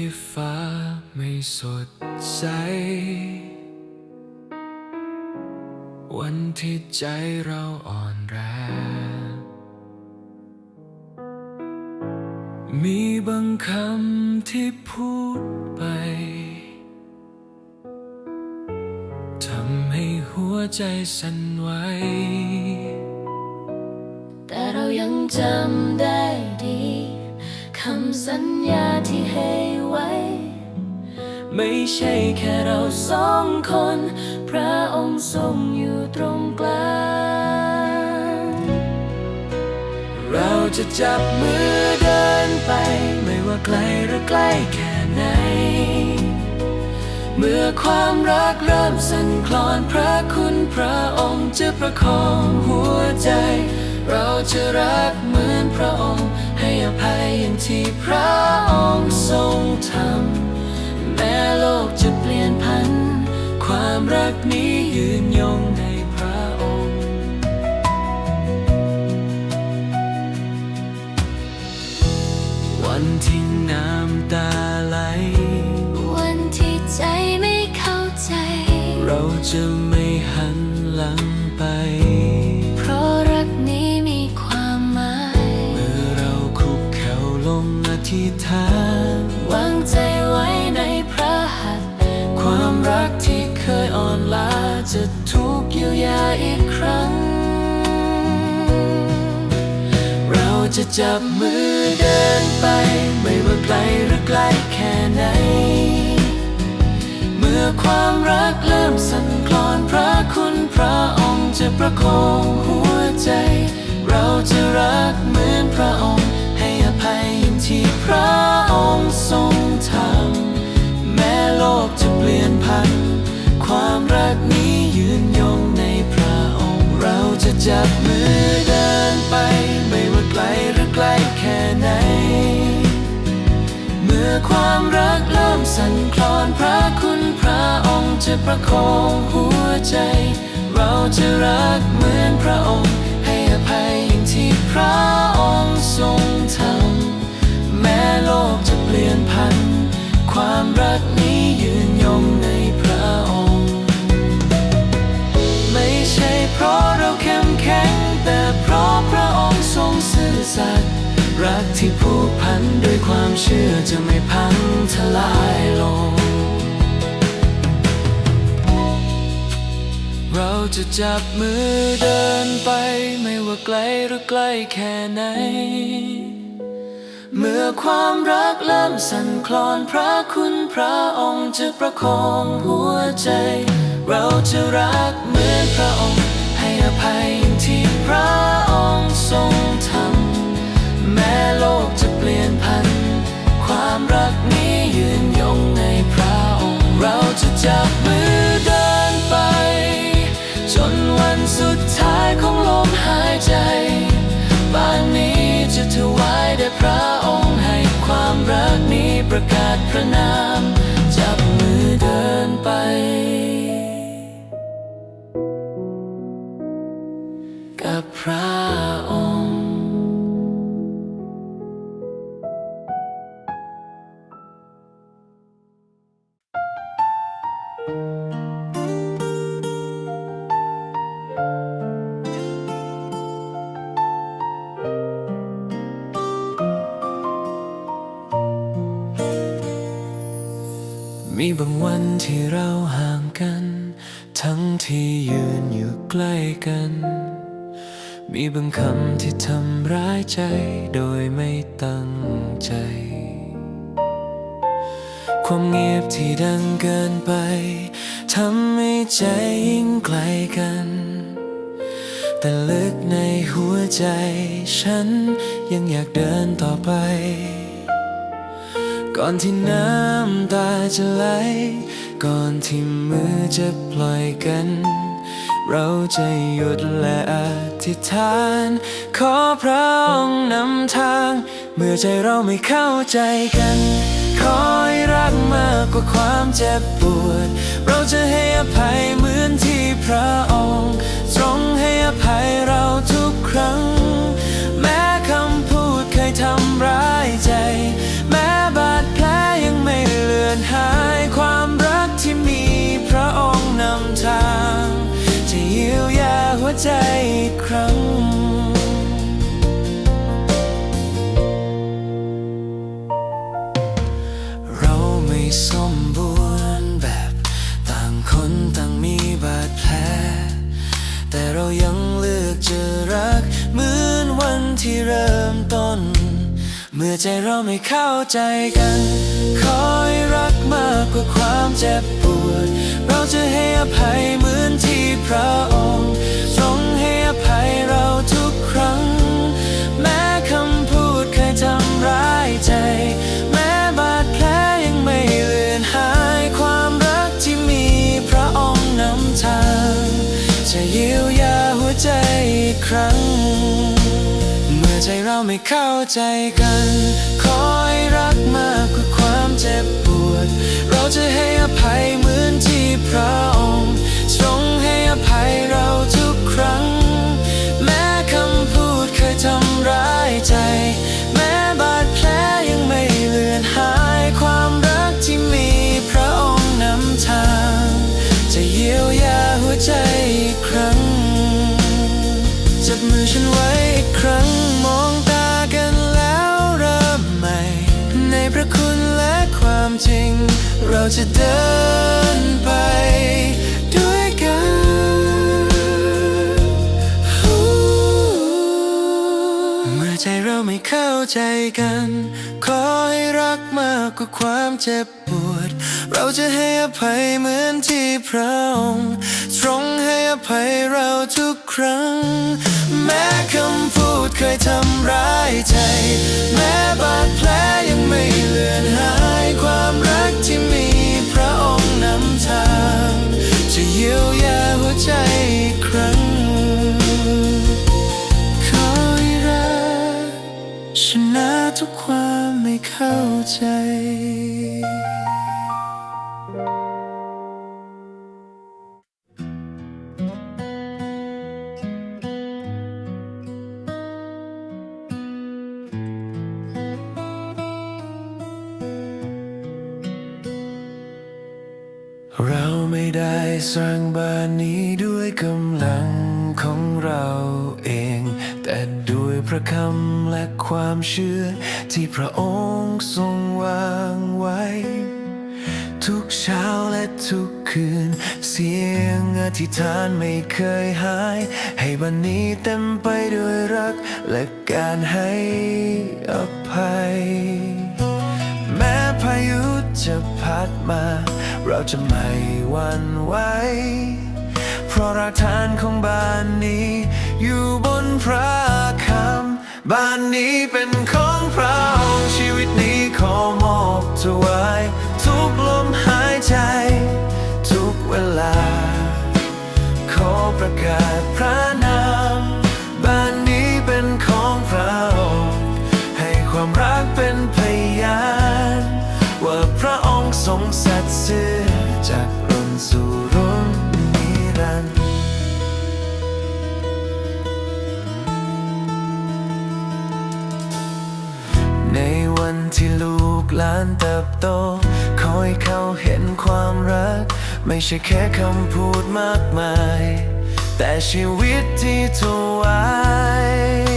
ที่ฟ้าไม่สดใส วันที่ใจเราอ่อนแรง มีบางคำที่พูดไป ทำให้หัวใจสั่นไหว แต่เรายังจำได้ำสัญญาที่ให้ไว้ ไม่ใช่แค่เราสองคน พระองค์ทรงอยู่ตรงกลาง เราจะจับมือเดินไป ไม่ว่าไกลหรือใกล้แค่ไหน เมื่อความรักเริ่มสั่นคลอนพระคุณพระองค์จะประคองหัวใจ เราจะรักเหมือนพระองค์ ให้อภัยอย่างที่พระองค์ทรงทำแม้โลกจะเปลี่ยนพัน ความรักนี้ยืนยงในพระองค์ วันที่น้ำตาไหล วันที่ใจไม่เข้าใจ เราจะ ยียวยาอีกครั้ง เราจะจับมือเดินไป ไม่ว่าไกลหรือใกลแค่ไหน เมื่อความรักเริ่มสั่นคลอนพระคุณพระองค์จะประคองหัวใจ เราจะรักเหมือนพระองค์ให้อภัยอย่างที่พระองค์ทรงทำแม้โลกจะเปลี่ยนพันความรักนี้ยืนยง จับมือเดินไป ไม่ว่าไกลหรือใกล้แค่ไหน เมื่อความรักเริ่มสั่นคลอนพระคุณพระองค์จะประคองหัวใจ เราจะรักเหมือนพระองค์ ให้อภัยอย่างที่พระองค์ทรงทำแม้โลกจะเปลี่ยนพันความรัก ที่ผูกพันด้วยความเชื่อจะไม่พังทลายลง เราจะจับมือเดินไป ไม่ว่าไกลหรือใกล้แค่ไหน เมื่อความรักเริ่มสั่นคลอนพระคุณพระองค์จะประคองหัวใจ เราจะรักเหมือนพระองค์ ให้อภัยอย่างที่พระองค์ทรง จับมือเดินไป จนวันสุดท้ายของลมหายใจบ้านนี้จะถวายแด่พระองค์ให้ความรักนี้ประกาศพระนาม มีบางวันที่เราห่างกัน ทั้งที่ยืนอยู่ใกล้กัน มีบางคำที่ทำร้ายใจโดยไม่ตั้งใจ ความเงียบที่ดังเกินไปทำให้ใจยิ่งไกลกัน แต่ลึกในหัวใจ ฉันยังอยากเดินต่อไป ก่อนที่น้ำตาจะไหล ก่อนที่มือจะปล่อยกัน เราจะหยุดและอธิษฐาน ขอพระองค์นำทาง เมื่อใจเราไม่เข้าใจกัน ขอให้รักมากกว่าความเจ็บปวด เราจะให้อภัยเหมือนที่พระองค์ ทรงให้อภัยเราทุกครั้ง ที่เริ่มต้น เมื่อใจเราไม่เข้าใจกัน คอยรักมากกว่าความเจ็บปวด เราจะให้อภัยเหมือนที่พระองค์ทรงให้อภัยเราทุกครั้ง แม้คำพูดเคยทำร้ายใจ แม้บาดแผลยังไม่เลือนหายความรักที่มีพระองค์นำทาง จะเยียวยาหัวใจอีกครั้ง ขอใจเราไม่เข้าใจกันคอยรักมากกว่าความเจ็บปวด เราจะให้อภัยเหมือนที่พระองค์ทรงให้อภัยเราทุกครั้ง แม้คำพูดเคยทำร้ายใจ แม้บาดแผลยังไม่เลือนหาย ความรักที่มีพระองค์นำทาง จะเยียวยาหัวใจอีกครั้งจับมือฉันไว้อีกครั้ง ความจริง เราจะเดินไปด้วยกัน เมื่อใจเราไม่เข้าใจกัน ขอให้รักมากกว่าความเจ็บปวด เราจะให้อภัยเหมือนที่พระองค์ทรงให้อภัยเราทุกครั้ง แม้คำพูด เคยทำร้ายใจ แม้บาดแผลยังไม่เลือนหายความรักที่มีพระองค์นำทาง จะเยียวยาหัวใจอีกครั้งคอยรักชนะทุกความไม่เข้าใจ สร้างบ้านนี้ด้วยกำลังของเราเอง แต่ด้วยพระคำและความเชื่อ ที่พระองค์ทรงวางไว้ ทุกเช้าและทุกคืน เสียงอธิษฐานไม่เคยหาย ให้บันนี้เต็มไปด้วยรักและการให้อภัย แม้พายุ จะพัดมา เราจะไม่หวั่นไหวเพราะรากฐานของบ้านนี้ อยู่บนพระคำบ้านนี้เป็นของพระองค์ชีวิตนี้ขอมอบถวาย วันที่ลูกหลานเติบโต คอยเขาเห็นความรัก ไม่ใช่แค่คำพูดมากมาย แต่ชีวิตที่ถวาย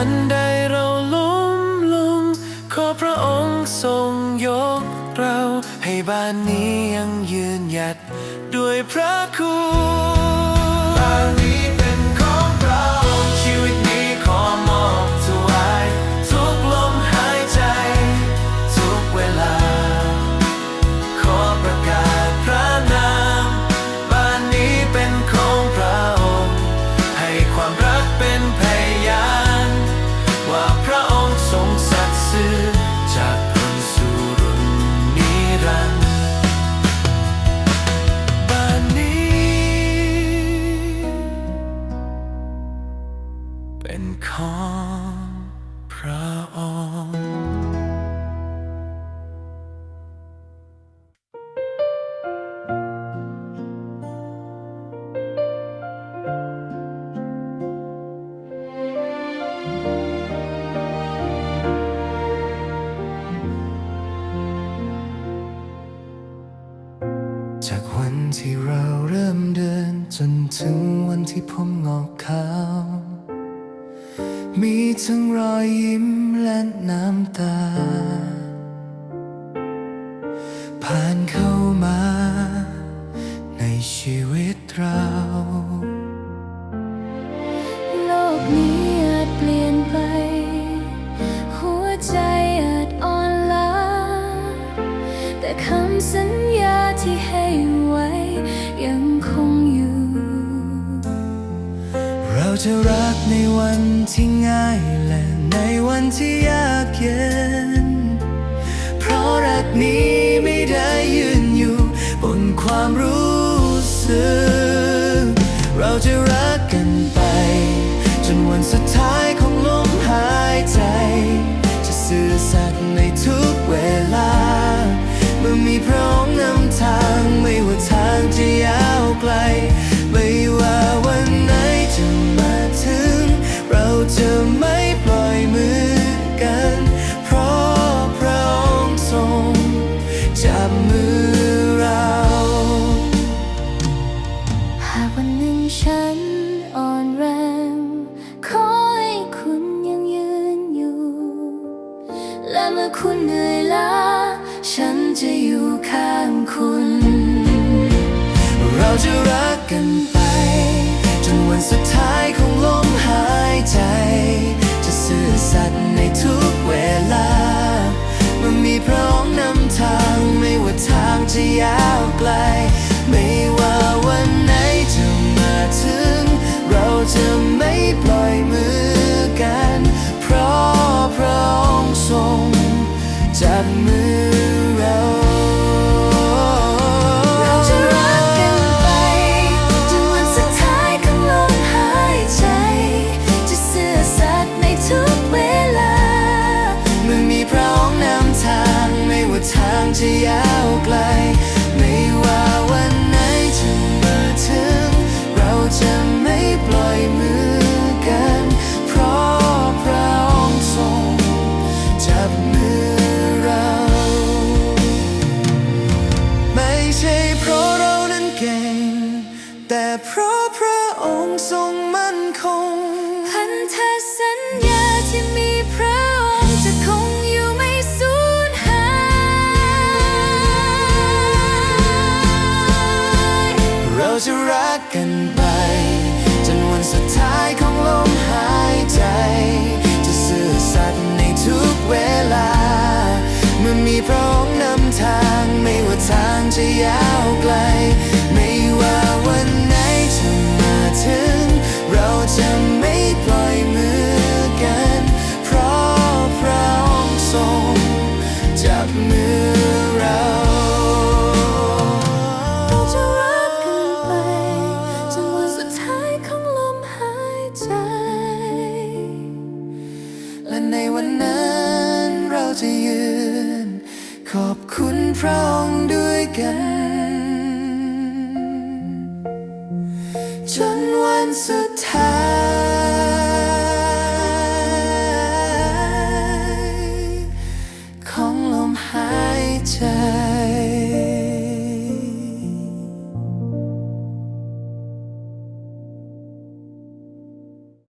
วันใดเราล้มลง ขอพระองค์ทรงยกเรา ให้บ้านนี้ยังยืนหยัดด้วยพระคุณ ของพระองค์ ทั้งรอยยิ้มและน้ำตา จะรักในวันที่ง่ายและในวันที่ยากเย็น เพราะรักนี้ไม่ได้ยืนอยู่บนความรู้สึก เราจะรักกันไป จนวันสุดท้ายของลมหายใจ จะซื่อสัตย์ในทุกเวลา เมื่อมีพระองค์นำทางไม่ว่าทางจะยาว จะรักกันไป จนวันสุดท้ายของลมหายใจ จะซื่อสัตย์ในทุกเวลามื่อมีพระองค์นำทางไม่ว่าทางจะยาวไกล ไม่ว่าวันไหนจะมาถึง เราจะไม่ปล่อยมือกัน เพราะพระองค์ทรงจับมือ ของลมหายใจ จะสื่อสัตย์ในทุกเวลา และในวันนั้นเราจะยืน ขอบคุณพระองค์ด้วยกัน